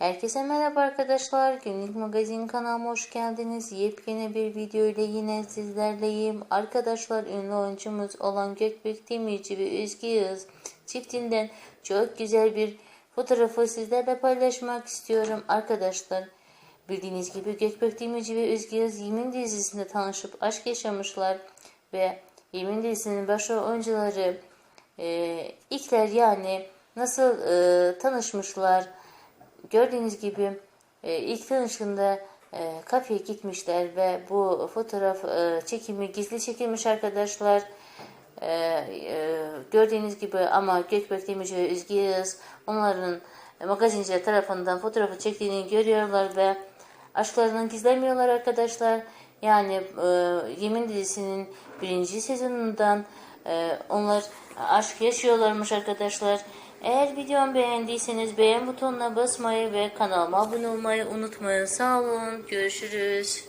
Herkese merhaba arkadaşlar. Günlük Magazin kanalıma hoş geldiniz. Yepyeni bir video ile yine sizlerleyim. Arkadaşlar ünlü oyuncumuz olan Gökbek Demirci ve Özge Yağız çiftinden çok güzel bir fotoğrafı sizlerle paylaşmak istiyorum arkadaşlar. Bildiğiniz gibi Gökbek Demirci ve Özge Yağız Yemin dizisinde tanışıp aşk yaşamışlar ve Yemin dizisinin başrol oyuncuları e, ilkler yani nasıl e, tanışmışlar gördüğünüz gibi e, ilk tanıştığında e, kafeye gitmişler ve bu fotoğraf e, çekimi gizli çekilmiş arkadaşlar. E, e, gördüğünüz gibi ama Gökbek Demirci ve Özge Yağız onların magazinciler tarafından fotoğrafı çektiğini görüyorlar ve aşklarını gizlemiyorlar arkadaşlar. Yani e, Yemin dizisinin birinci sezonundan e, onlar aşk yaşıyorlarmış arkadaşlar. Eğer videomu beğendiyseniz beğen butonuna basmayı ve kanalıma abone olmayı unutmayın. Sağ olun. Görüşürüz.